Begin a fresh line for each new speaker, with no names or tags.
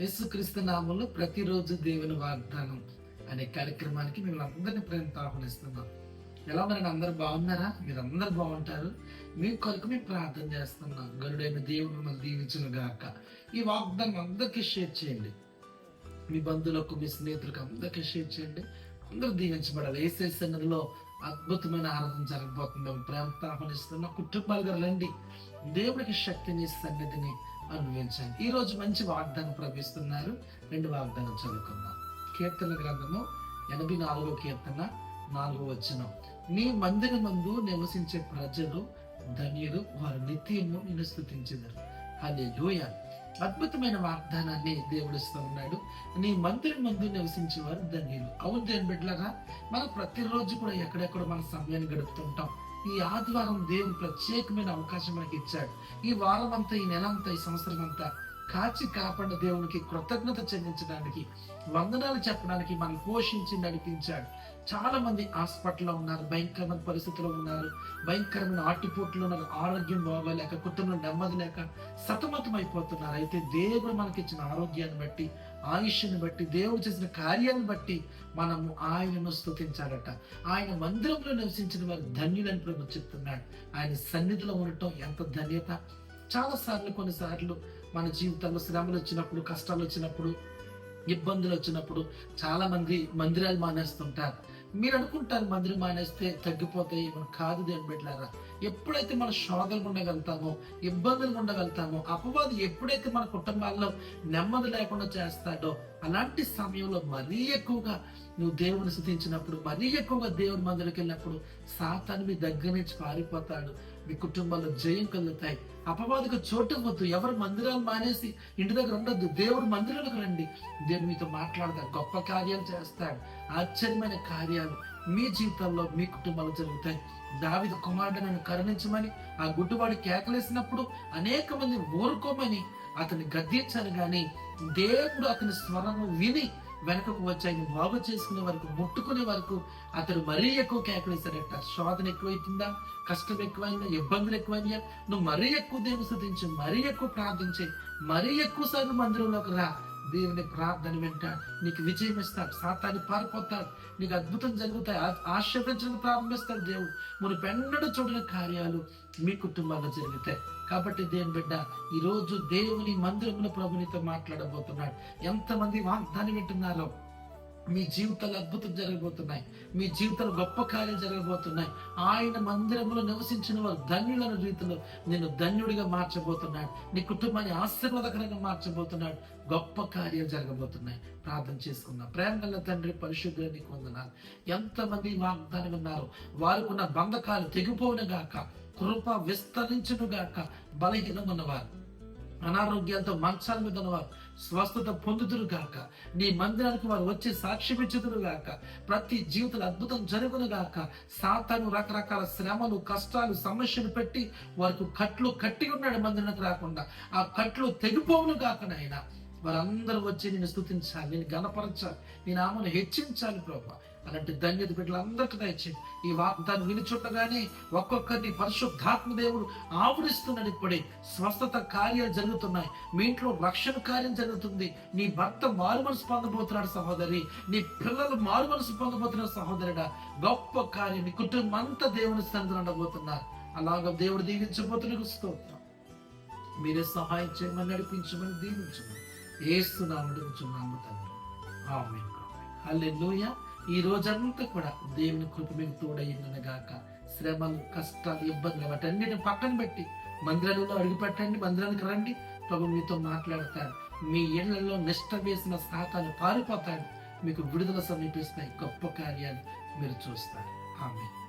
యేసుక్రీస్తు నామంలో ప్రతిరోజు దేవుని వాగ్దానం అనే కార్యక్రమానికి మిమ్మల్ని అందరినీ ప్రేమతో ఆహ్వానిస్తున్నాం. ఎలా మరి అందరు బాగున్నారా? మీరు అందరు బాగుంటారు? మీ కొరకు మేము ప్రార్థన చేస్తున్నాం. గరుడైన దేవుడు మిమ్మల్ని దీవించును గాక. ఈ వాగ్దానం అందరికీ షేర్ చేయండి. మీ బంధువులకు మీ స్నేహితులకు అందరికీ షేర్ చేయండి. అందరూ దీవించబడాలి. ఏసే సన్నిధిలో అద్భుతమైన ఆరాధన జరగబోతుంది. మేము ప్రేమతో కుటుంబాలు కుటుంబాలుగా రండి దేవుడికి శక్తిని సన్నిధిని అనుభవించండి ఈ రోజు మంచి వాగ్దానం ప్రవేశిస్తున్నారు రెండు వాగ్దానం చదువుకుందాం. కీర్తన గ్రంథము ఎనభై నాలుగో కీర్తన నాలుగో వచనం. నీ మందిర మందు నివసించే ప్రజలు ధన్యులు వారు నిత్యము నిన్ను స్థుతించెదరు. అదే అద్భుతమైన వాగ్దానాన్ని దేవుడు ఇస్తూ ఉన్నాడు. నీ మందిరం ముందు నివసించే వారు ధన్యులు. అవును దేని బిడ్డలరా మనం ప్రతిరోజు కూడా ఎక్కడెక్కడ మన సమయాన్ని గడుపుతుంటాం. ఈ ఆదివారం దేవుడు ప్రత్యేకమైన అవకాశం మనకి ఇచ్చాడు. ఈ వారం అంతా ఈ నెల అంతా ఈ సంవత్సరం అంతా కాచి కాపాడిన దేవునికి కృతజ్ఞత చెల్లించడానికి వందనాలు చెప్పడానికి మనం పోషించి నడిపించాడు. చాలా మంది హాస్పిటల్లో ఉన్నారు భయంకరమైన పరిస్థితుల్లో ఉన్నారు భయంకరమైన ఆటిపోట్లు ఉన్నారు ఆరోగ్యం బాగోలేక కుటుంబంలో నెమ్మది లేక సతమతం అయిపోతున్నారు అయితే దేవుడు మనకిచ్చిన ఆరోగ్యాన్ని బట్టి ఆయుష్ని బట్టి దేవుడు చేసిన కార్యాన్ని బట్టి మనము ఆయనను స్తుతించాలట ఆయన మందిరంలో నివసించిన వారు ధన్యులని ప్రభు చెప్తున్నాడు. ఆయన సన్నిధిలో ఉండటం ఎంత ధన్యత. చాలా సార్లు కొన్నిసార్లు మన జీవితంలో శ్రమలు వచ్చినప్పుడు కష్టాలు వచ్చినప్పుడు ఇబ్బందులు వచ్చినప్పుడు చాలా మంది మందిరాలు మానేస్తుంటారు. మీరు అనుకుంటారు మందిరం మానేస్తే తగ్గిపోతాయి. మనం కాదు దేని బిడ్డారా ఎప్పుడైతే మన శోధలు ఉండగలుగుతామో ఇబ్బందులు ఉండగలుగుతామో అపవాది ఎప్పుడైతే మన కుటుంబాల్లో నెమ్మది లేకుండా చేస్తాడో అలాంటి సమయంలో మరీ ఎక్కువగా నువ్వు దేవుని స్థుతించినప్పుడు మరీ ఎక్కువగా దేవుని మందిరికి వెళ్ళినప్పుడు సాతాను మీ దగ్గర నుంచి పారిపోతాడు. మీ కుటుంబాల్లో జయం కలుగుతాయి. అపవాదికి చోటు వద్దు ఎవరు మందిరాలు మానేసి ఇంటి దగ్గర ఉండొద్దు. దేవుడు మందిరాలకు రండి. దేవుడు మీతో మాట్లాడతాడు. గొప్ప కార్యాలు చేస్తాడు. ఆశ్చర్యమైన కార్యాలు. మీ జీవితంలో మీ కుటుంబాలు జరుగుతాయి. దావిద కుమారుడు నన్ను కరుణించమని ఆ గుడ్డువాడు కేకలేసినప్పుడు అనేక మంది ఊరుకోమని అతన్ని గద్దించాను గాని దేవుడు అతని స్వరము విని వెనకకు వచ్చి ఆయన బాగు చేసుకునే వరకు ముట్టుకునే వరకు అతడు మరీ ఎక్కువ కేకలేశాడట. శోధన ఎక్కువైతుందా? కష్టం ఎక్కువైందా? ఇబ్బందులు ఎక్కువైనా నువ్వు మరీ ఎక్కువ దేవుని స్థుతించు మరీ ఎక్కువ ప్రార్థించే మరీ ఎక్కువ సార్లు మందిరంలోకి రా. దేవుని ప్రార్థన వింటాడు. నీకు విజయం ఇస్తాడు. సాతాన్ని పారిపోతాడు. నీకు అద్భుతం జరుగుతాయి. ఆ- ఆశీర్వదించడం ప్రారంభిస్తాడు దేవుడు. మన పెన్నడు చూడని కార్యాలు మీ కుటుంబాల్లో జరుగుతాయి. కాబట్టి దేవుని బిడ్డ ఈ రోజు దేవుని మందిరంలో ప్రభునితో మాట్లాడబోతున్నాడు. ఎంతమంది వాగ్దానం వింటున్నారో మీ జీవితాలు అద్భుతం జరగబోతున్నాయి. మీ జీవితాలు గొప్ప కార్యం జరగబోతున్నాయి. ఆయన మందిరంలో నివసించిన వారు ధన్యులను రీతిలో నేను ధన్యుడిగా మార్చబోతున్నాడు. నీ కుటుంబాన్ని ఆశీర్వాదకరంగా మార్చబోతున్నాడు. గొప్ప కార్యం జరగబోతున్నాయి. ప్రార్థన చేసుకుందాం. ప్రేమ గల తండ్రి పరిశుద్ధుల నీకు వందనాలు. ఎంతమంది వాగ్దానం ఉన్నారు? వారికి ఉన్న బంధకాలు తెగిపోవును గాక కృప విస్తరించునుగాక బలహీనం ఉన్నవారు అనారోగ్యాలతో మంచాల మీద ఉన్నవారు స్వస్థత పొందుతురు గాక. నీ మందిరానికి వారు వచ్చి సాక్ష్యం గాక. ప్రతి జీవితంలో అద్భుతం జరుగును గాక. సాతాను రకరకాల శ్రమలు కష్టాలు సమస్యలు పెట్టి వారికి కట్లు కట్టి ఉన్నాడు మందిరానికి రాకుండా. ఆ కట్లు తెగిపోవును గాక నాయన. వారందరూ వచ్చి నేను స్థుతించాలి నేను గణపరచాలి నేను ఆమెను హెచ్చించాలి ప్రభా. అలాంటి ధన్యత బిడ్డలందరికీ దయచేయండి. ఈ వాగ్దాన్ని వినిచుండగానే ఒక్కొక్కరిని పరిశుద్ధాత్మ దేవుడు ఆవరిస్తున్నాడు ఇప్పుడే. స్వస్థత కార్యాలు జరుగుతున్నాయి. మీ ఇంట్లో రక్షణ కార్యం జరుగుతుంది. నీ భర్త మారు మనసు పొందబోతున్నాడు సహోదరి. నీ పిల్లలు మారు మనసు పొందబోతున్నారు సహోదరుడా. గొప్ప కార్యం. నీ కుటుంబం అంతా దేవుని స్థానంలో ఉండబోతున్నారు అలాగ దేవుడు దీవించబోతున్న స్తోత్రం. మీరే సహాయం చేయమని నడిపించమని దీవించమని. ఏస్తున్నాము అడుగుచున్నాము తండ్రి. ఆమె హల్లెలూయా. ఈ రోజంతా కూడా దేవుని కృప మీకు తోడయ్యిందని గాక శ్రమలు కష్టాలు ఇబ్బందులు వాటన్నిటిని పక్కన పెట్టి మందిరాలలో అడుగుపెట్టండి మందిరానికి రండి. ప్రభు మీతో మాట్లాడతాడు. మీ ఇళ్ళలో నిష్ట వేసిన సాతాలు పారిపోతాడు. మీకు విడుదల సమీపిస్తాయి గొప్ప కార్యాలు మీరు చూస్తారు. ఆమె